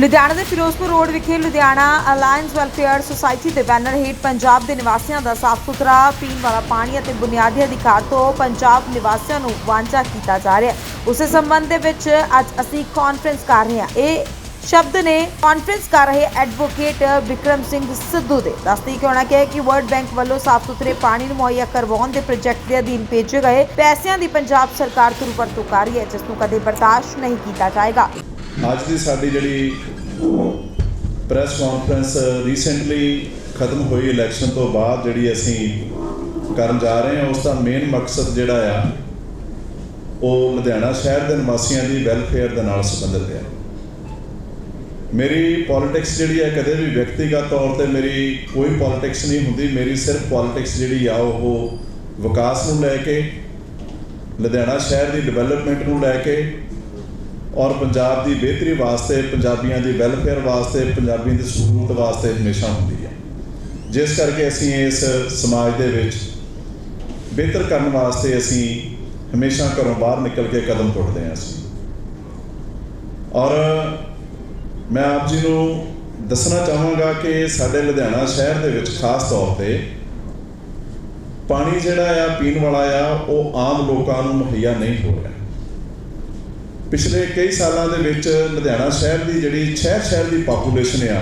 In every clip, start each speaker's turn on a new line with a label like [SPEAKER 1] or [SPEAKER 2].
[SPEAKER 1] ਲੁਧਿਆਣਾ ਦੇ ਫਿਰੋਜ਼ਪੁਰ ਰੋਡ ਵਿਖੇ Ludhiana alliance welfare society ਦੇ ਬੈਨਰ ਹੇਠ ਪੰਜਾਬ ਦੇ ਨਿਵਾਸੀਆਂ ਦਾ ਸਾਫ਼ ਸੁਥਰਾ ਪੀਣ ਵਾਲਾ ਪਾਣੀ ਅਤੇ ਬੁਨਿਆਦੀ ਅਧਿਕਾਰ ਤੋਂ ਪੰਜਾਬ ਨਿਵਾਸੀਆਂ ਨੂੰ ਵਾਂਝਾ ਕੀਤਾ ਜਾ ਰਿਹਾ ਹੈ। ਉਸੇ ਸੰਬੰਧ ਦੇ ਵਿੱਚ ਅੱਜ ਅਸੀਂ ਕਾਨਫਰੰਸ ਕਰ ਰਹੇ ਹਾਂ। ਇਹ ਸ਼ਬਦ ਨੇ ਕਾਨਫਰੰਸ ਕਰ ਰਹੇ ਐਡਵੋਕੇਟ ਵਿਕਰਮ ਸਿੰਘ ਸਿੱਧੂ ਦੇ। ਦੱਸਦੀ ਕਿ ਉਹਨਾਂ ਕਿਹਾ ਕਿ ਵਰਲਡ ਬੈਂਕ ਵੱਲੋਂ ਸਾਫ਼ ਸੁਥਰੇ ਪਾਣੀ ਨੂੰ ਮੁਹੱਈਆ ਕਰਵਾਉਣ ਦੇ ਪ੍ਰੋਜੈਕਟ ਦੇ ਅਧੀਨ ਭੇਜੇ ਗਏ ਪੈਸਿਆਂ ਦੀ ਪੰਜਾਬ ਸਰਕਾਰ ਵਰਤੋਂ ਕਰ ਰਹੀ ਹੈ, ਜਿਸ ਨੂੰ ਕਦੇ ਬਰਦਾਸ਼ਤ ਨਹੀਂ ਕੀਤਾ ਜਾਏਗਾ।
[SPEAKER 2] ਅੱਜ ਦੀ ਸਾਡੀ ਜਿਹੜੀ ਪ੍ਰੈਸ ਕਾਨਫਰੰਸ ਰੀਸੈਂਟਲੀ ਖਤਮ ਹੋਈ ਇਲੈਕਸ਼ਨ ਤੋਂ ਬਾਅਦ ਜਿਹੜੀ ਅਸੀਂ ਕਰਨ ਜਾ ਰਹੇ ਹਾਂ, ਉਸ ਦਾ ਮੇਨ ਮਕਸਦ ਜਿਹੜਾ ਆ, ਉਹ ਲੁਧਿਆਣਾ ਸ਼ਹਿਰ ਦੇ ਨਿਵਾਸੀਆਂ ਦੀ ਵੈਲਫੇਅਰ ਦੇ ਨਾਲ ਸੰਬੰਧਿਤ ਹੈ ਮੇਰੀ ਪੋਲਿਟਿਕਸ ਜਿਹੜੀ ਹੈ ਕਦੇ ਵੀ ਵਿਅਕਤੀਗਤ ਤੌਰ ਤੇ ਮੇਰੀ ਕੋਈ ਪੋਲਿਟਿਕਸ ਨਹੀਂ ਹੁੰਦੀ, ਮੇਰੀ ਸਿਰਫ ਪੋਲਿਟਿਕਸ ਜਿਹੜੀ ਆ, ਉਹ ਵਿਕਾਸ ਨੂੰ ਲੈ ਕੇ, ਲੁਧਿਆਣਾ ਸ਼ਹਿਰ ਦੀ ਡਿਵੈਲਪਮੈਂਟ ਨੂੰ ਲੈ ਕੇ ਔਰ ਪੰਜਾਬ ਦੀ ਬਿਹਤਰੀ ਵਾਸਤੇ, ਪੰਜਾਬੀਆਂ ਦੀ ਵੈਲਫੇਅਰ ਵਾਸਤੇ, ਪੰਜਾਬੀਆਂ ਦੀ ਸਹੂਲਤ ਵਾਸਤੇ ਹਮੇਸ਼ਾ ਹੁੰਦੀ ਹੈ। ਜਿਸ ਕਰਕੇ ਅਸੀਂ ਇਸ ਸਮਾਜ ਦੇ ਵਿੱਚ ਬਿਹਤਰ ਕਰਨ ਵਾਸਤੇ ਅਸੀਂ ਹਮੇਸ਼ਾ ਘਰੋਂ ਬਾਹਰ ਨਿਕਲ ਕੇ ਕਦਮ ਪੁੱਟਦੇ ਹਾਂ ਅਸੀਂ। ਔਰ ਮੈਂ ਆਪ ਜੀ ਨੂੰ ਦੱਸਣਾ ਚਾਹਾਂਗਾ ਕਿ ਸਾਡੇ ਲੁਧਿਆਣਾ ਸ਼ਹਿਰ ਦੇ ਵਿੱਚ ਖਾਸ ਤੌਰ ਤੇ ਪਾਣੀ ਜਿਹੜਾ ਆ, ਪੀਣ ਵਾਲਾ ਆ, ਉਹ ਆਮ ਲੋਕਾਂ ਨੂੰ ਮੁਹੱਈਆ ਨਹੀਂ ਹੋ ਰਿਹਾ। ਪਿਛਲੇ ਕਈ ਸਾਲਾਂ ਦੇ ਵਿੱਚ ਲੁਧਿਆਣਾ ਸ਼ਹਿਰ ਦੀ ਜਿਹੜੀ ਸ਼ਹਿਰ ਸ਼ਹਿਰ ਦੀ ਪਾਪੂਲੇਸ਼ਨ ਆ,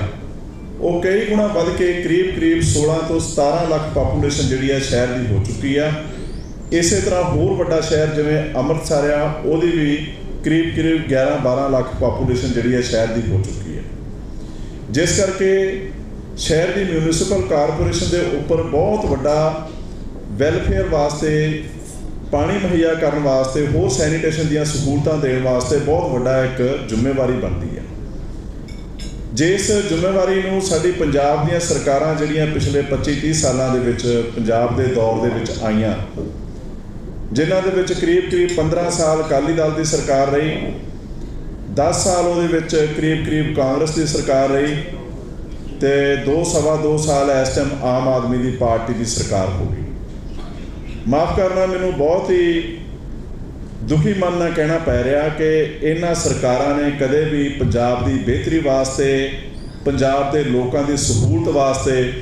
[SPEAKER 2] ਉਹ ਕਈ ਗੁਣਾ ਵੱਧ ਕੇ ਕਰੀਬ ਕਰੀਬ 16 ਤੋਂ 17 ਲੱਖ ਪਾਪੂਲੇਸ਼ਨ ਜਿਹੜੀ ਆ ਸ਼ਹਿਰ ਦੀ ਹੋ ਚੁੱਕੀ ਆ। ਇਸੇ ਤਰ੍ਹਾਂ ਹੋਰ ਵੱਡਾ ਸ਼ਹਿਰ ਜਿਵੇਂ ਅੰਮ੍ਰਿਤਸਰ ਆ, ਉਹਦੀ ਵੀ ਕਰੀਬ ਕਰੀਬ 11 12 ਲੱਖ ਪਾਪੂਲੇਸ਼ਨ ਜਿਹੜੀ ਆ ਸ਼ਹਿਰ ਦੀ ਹੋ ਚੁੱਕੀ ਹੈ ਜਿਸ ਕਰਕੇ ਸ਼ਹਿਰ ਦੀ ਮਿਊਨਿਸਪਲ ਕਾਰਪੋਰੇਸ਼ਨ ਦੇ ਉੱਪਰ ਬਹੁਤ ਵੱਡਾ ਵੈਲਫੇਅਰ ਵਾਸਤੇ ਪਾਣੀ ਮੁਹੱਈਆ ਕਰਨ ਵਾਸਤੇ, ਹੋਰ ਸੈਨੀਟੇਸ਼ਨ ਦੀਆਂ ਸਹੂਲਤਾਂ ਦੇਣ ਵਾਸਤੇ ਬਹੁਤ ਵੱਡਾ ਇੱਕ ਜ਼ਿੰਮੇਵਾਰੀ ਬਣਦੀ ਹੈ। ਜਿਸ ਜ਼ਿੰਮੇਵਾਰੀ ਨੂੰ ਸਾਡੀ ਪੰਜਾਬ ਦੀਆਂ ਸਰਕਾਰਾਂ ਜਿਹੜੀਆਂ ਪਿਛਲੇ 25-30 ਸਾਲਾਂ ਦੇ ਵਿੱਚ ਪੰਜਾਬ ਦੇ ਦੌਰ ਦੇ ਵਿੱਚ ਆਈਆਂ, ਜਿਨ੍ਹਾਂ ਦੇ ਵਿੱਚ ਕਰੀਬ-ਕਰੀਬ 15 ਸਾਲ ਅਕਾਲੀ ਦਲ ਦੀ ਸਰਕਾਰ ਰਹੀ 10 ਸਾਲ ਉਹਦੇ ਵਿੱਚ ਕਰੀਬ-ਕਰੀਬ ਕਾਂਗਰਸ ਦੀ ਸਰਕਾਰ ਰਹੀ ਤੇ 2 ਸਵਾ 2 ਸਾਲ ਇਸ ਟਾਈਮ ਆਮ ਆਦਮੀ ਦੀ ਪਾਰਟੀ ਦੀ ਸਰਕਾਰ ਹੋ ਗਈ। ਮਾਫ ਕਰਨਾ, ਮੈਨੂੰ ਬਹੁਤ ਹੀ ਦੁਖੀ ਮਨ ਨਾਲ ਕਹਿਣਾ ਪੈ ਰਿਹਾ ਕਿ ਇਹਨਾਂ ਸਰਕਾਰਾਂ ਨੇ ਕਦੇ ਵੀ ਪੰਜਾਬ ਦੀ ਬਿਹਤਰੀ ਵਾਸਤੇ, ਪੰਜਾਬ ਦੇ ਲੋਕਾਂ ਦੀ ਸਹੂਲਤ ਵਾਸਤੇ,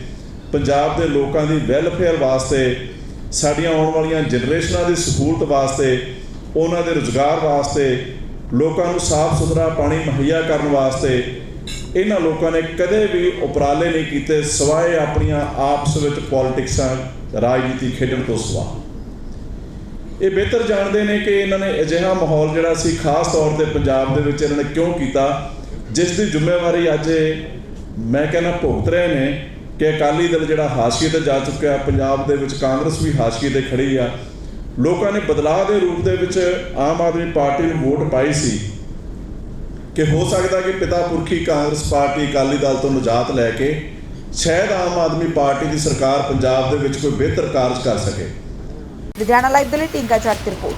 [SPEAKER 2] ਪੰਜਾਬ ਦੇ ਲੋਕਾਂ ਦੀ ਵੈਲਫੇਅਰ ਵਾਸਤੇ, ਸਾਡੀਆਂ ਆਉਣ ਵਾਲੀਆਂ ਜਨਰੇਸ਼ਨਾਂ ਦੀ ਸਹੂਲਤ ਵਾਸਤੇ, ਉਹਨਾਂ ਦੇ ਰੁਜ਼ਗਾਰ ਵਾਸਤੇ, ਲੋਕਾਂ ਨੂੰ ਸਾਫ਼ ਸੁਥਰਾ ਪਾਣੀ ਮੁਹੱਈਆ ਕਰਨ ਵਾਸਤੇ ਇਹਨਾਂ ਲੋਕਾਂ ਨੇ ਕਦੇ ਵੀ ਉਪਰਾਲੇ ਨਹੀਂ ਕੀਤੇ ਸਵਾਏ ਆਪਣੀਆਂ ਆਪਸ ਵਿੱਚ ਪੋਲਿਟਿਕਸਾਂ ਰਾਜਨੀਤੀ ਖੇਡਣ ਤੋਂ ਸਵਾ। ਇਹ ਬਿਹਤਰ ਜਾਣਦੇ ਨੇ ਕਿ ਇਹਨਾਂ ਨੇ ਅਜਿਹਾ ਮਾਹੌਲ ਜਿਹੜਾ ਸੀ, ਖਾਸ ਤੌਰ ਤੇ ਪੰਜਾਬ ਦੇ ਵਿੱਚ ਇਹਨਾਂ ਨੇ ਕਿਉਂ ਕੀਤਾ, ਜਿਸ ਦੀ ਜ਼ਿੰਮੇਵਾਰੀ ਅੱਜ ਮੈਂ ਕਹਿੰਦਾ ਭੁਗਤ ਰਹੇ ਨੇ ਕਿ ਅਕਾਲੀ ਦਲ ਜਿਹੜਾ ਹਾਸ਼ੀਏ ਤੇ ਜਾ ਚੁੱਕਿਆ, ਪੰਜਾਬ ਦੇ ਵਿੱਚ ਕਾਂਗਰਸ ਵੀ ਹਾਸ਼ੀਏ ਤੇ ਖੜੀ ਆ। ਲੋਕਾਂ ਨੇ ਬਦਲਾਅ ਦੇ ਰੂਪ ਦੇ ਵਿੱਚ ਆਮ ਆਦਮੀ ਪਾਰਟੀ ਨੂੰ ਵੋਟ ਪਾਈ ਸੀ। ਕਿ ਹੋ ਸਕਦਾ ਕਿ ਪਿਤਾ ਪੁਰਖੀ ਕਾਂਗਰਸ ਪਾਰਟੀ ਅਕਾਲੀ ਦਲ ਤੋਂ ਨਿਜਾਤ ਲੈ ਕੇ ਸ਼ਾਇਦ ਆਮ ਆਦਮੀ ਪਾਰਟੀ ਦੀ ਸਰਕਾਰ ਪੰਜਾਬ ਦੇ ਵਿੱਚ ਕੋਈ ਬਿਹਤਰ ਕਾਰਜ ਕਰ ਸਕੇ।
[SPEAKER 1] ਲੁਧਿਆਣਾ ਲਾਈਵ ਦੇ ਲਈ ਟਿੰਕਾ ਚੱਕ ਰਿਪੋਰਟ।